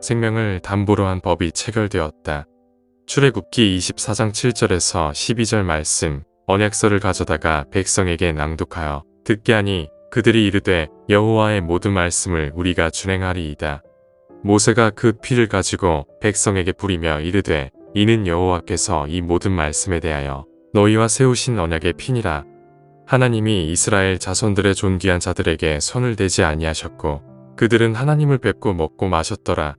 생명을 담보로 한 법이 체결되었다. 출애굽기 24장 7절에서 12절 말씀 언약서를 가져다가 백성에게 낭독하여 듣게 하니 그들이 이르되 여호와의 모든 말씀을 우리가 준행하리이다. 모세가 그 피를 가지고 백성에게 부리며 이르되 이는 여호와께서 이 모든 말씀에 대하여 너희와 세우신 언약의 피니라. 하나님이 이스라엘 자손들의 존귀한 자들에게 손을 대지 아니하셨고 그들은 하나님을 뵙고 먹고 마셨더라.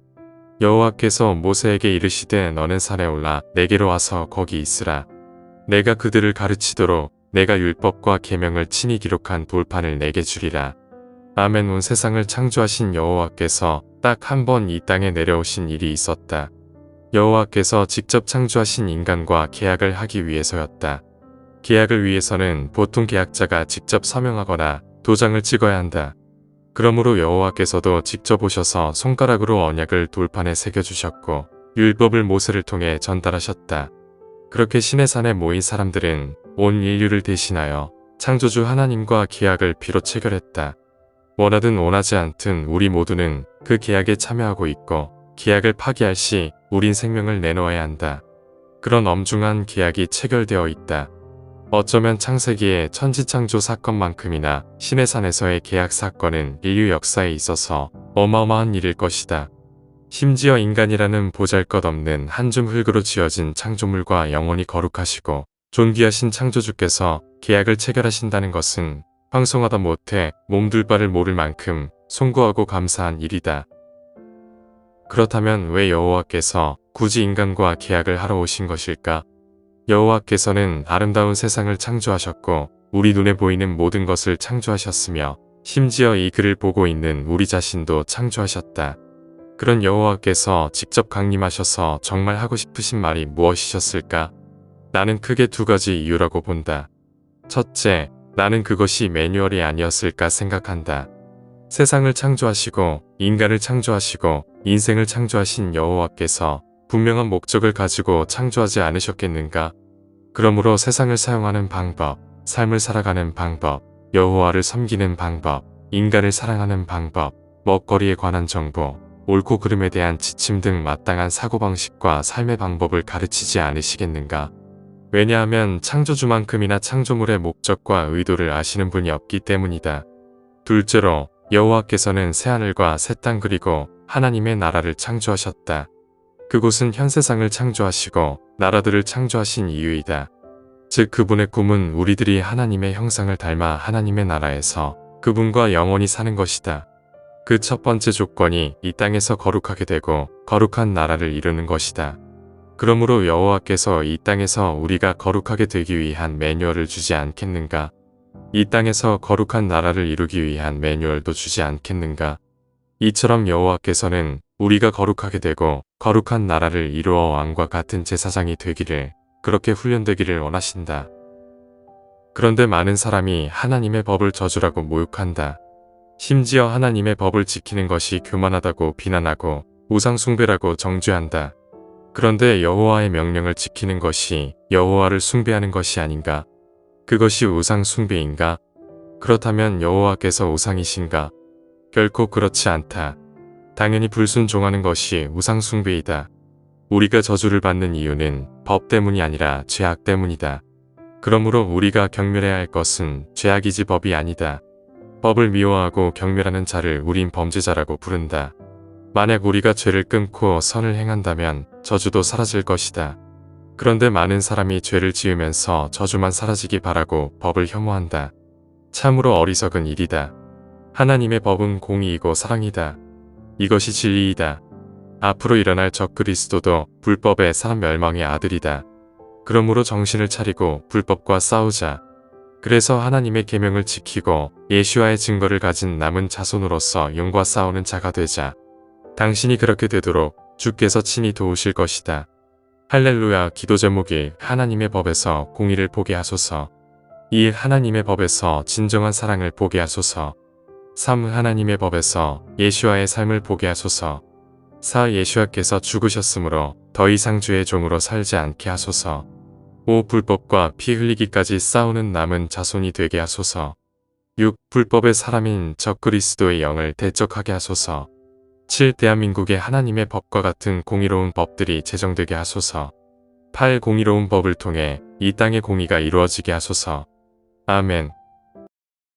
여호와께서 모세에게 이르시되 너는 산에 올라 내게로 와서 거기 있으라. 내가 그들을 가르치도록 내가 율법과 계명을 친히 기록한 돌판을 내게 주리라. 아멘 온 세상을 창조하신 여호와께서 딱 한 번 이 땅에 내려오신 일이 있었다. 여호와께서 직접 창조하신 인간과 계약을 하기 위해서였다. 계약을 위해서는 보통 계약자가 직접 서명하거나 도장을 찍어야 한다. 그러므로 여호와께서도 직접 오셔서 손가락으로 언약을 돌판에 새겨주셨고 율법을 모세를 통해 전달하셨다. 그렇게 신의 산에 모인 사람들은 온 인류를 대신하여 창조주 하나님과 계약을 피로 체결했다. 원하든 원하지 않든 우리 모두는 그 계약에 참여하고 있고 계약을 파기할 시 우린 생명을 내놓아야 한다. 그런 엄중한 계약이 체결되어 있다. 어쩌면 창세기의 천지창조 사건만큼이나 신의 산에서의 계약 사건은 인류 역사에 있어서 어마어마한 일일 것이다. 심지어 인간이라는 보잘것없는 한 줌 흙으로 지어진 창조물과 영원히 거룩하시고 존귀하신 창조주께서 계약을 체결하신다는 것은 황송하다 못해 몸둘 바를 모를 만큼 송구하고 감사한 일이다. 그렇다면 왜 여호와께서 굳이 인간과 계약을 하러 오신 것일까? 여호와께서는 아름다운 세상을 창조하셨고 우리 눈에 보이는 모든 것을 창조하셨으며 심지어 이 글을 보고 있는 우리 자신도 창조하셨다. 그런 여호와께서 직접 강림하셔서 정말 하고 싶으신 말이 무엇이셨을까? 나는 크게 두 가지 이유라고 본다. 첫째, 나는 그것이 매뉴얼이 아니었을까 생각한다. 세상을 창조하시고 인간을 창조하시고 인생을 창조하신 여호와께서 분명한 목적을 가지고 창조하지 않으셨겠는가? 그러므로 세상을 사용하는 방법, 삶을 살아가는 방법, 여호와를 섬기는 방법, 인간을 사랑하는 방법, 먹거리에 관한 정보, 옳고 그름에 대한 지침 등 마땅한 사고방식과 삶의 방법을 가르치지 않으시겠는가? 왜냐하면 창조주만큼이나 창조물의 목적과 의도를 아시는 분이 없기 때문이다. 둘째로 여호와께서는 새하늘과 새 땅 그리고 하나님의 나라를 창조하셨다. 그곳은 현 세상을 창조하시고 나라들을 창조하신 이유이다. 즉 그분의 꿈은 우리들이 하나님의 형상을 닮아 하나님의 나라에서 그분과 영원히 사는 것이다. 그 첫 번째 조건이 이 땅에서 거룩하게 되고 거룩한 나라를 이루는 것이다. 그러므로 여호와께서 이 땅에서 우리가 거룩하게 되기 위한 매뉴얼을 주지 않겠는가? 이 땅에서 거룩한 나라를 이루기 위한 매뉴얼도 주지 않겠는가? 이처럼 여호와께서는 우리가 거룩하게 되고 거룩한 나라를 이루어 왕과 같은 제사장이 되기를 그렇게 훈련되기를 원하신다. 그런데 많은 사람이 하나님의 법을 저주라고 모욕한다. 심지어 하나님의 법을 지키는 것이 교만하다고 비난하고 우상숭배라고 정죄한다. 그런데 여호와의 명령을 지키는 것이 여호와를 숭배하는 것이 아닌가? 그것이 우상숭배인가? 그렇다면 여호와께서 우상이신가? 결코 그렇지 않다. 당연히 불순종하는 것이 우상숭배이다. 우리가 저주를 받는 이유는 법 때문이 아니라 죄악 때문이다. 그러므로 우리가 경멸해야 할 것은 죄악이지 법이 아니다. 법을 미워하고 경멸하는 자를 우린 범죄자라고 부른다. 만약 우리가 죄를 끊고 선을 행한다면 저주도 사라질 것이다. 그런데 많은 사람이 죄를 지으면서 저주만 사라지기 바라고 법을 혐오한다. 참으로 어리석은 일이다. 하나님의 법은 공의이고 사랑이다. 이것이 진리이다. 앞으로 일어날 적 그리스도도 불법의 사람 멸망의 아들이다. 그러므로 정신을 차리고 불법과 싸우자. 그래서 하나님의 계명을 지키고 예수와의 증거를 가진 남은 자손으로서 영과 싸우는 자가 되자. 당신이 그렇게 되도록 주께서 친히 도우실 것이다. 할렐루야 기도 제목이 하나님의 법에서 공의를 보게 하소서. 2. 하나님의 법에서 진정한 사랑을 보게 하소서. 3. 하나님의 법에서 예수와의 삶을 보게 하소서. 4. 예수와께서 죽으셨으므로 더 이상 주의 종으로 살지 않게 하소서. 5. 불법과 피 흘리기까지 싸우는 남은 자손이 되게 하소서. 6. 불법의 사람인 적 그리스도의 영을 대적하게 하소서. 7. 대한민국의 하나님의 법과 같은 공의로운 법들이 제정되게 하소서. 8. 공의로운 법을 통해 이 땅의 공의가 이루어지게 하소서. 아멘.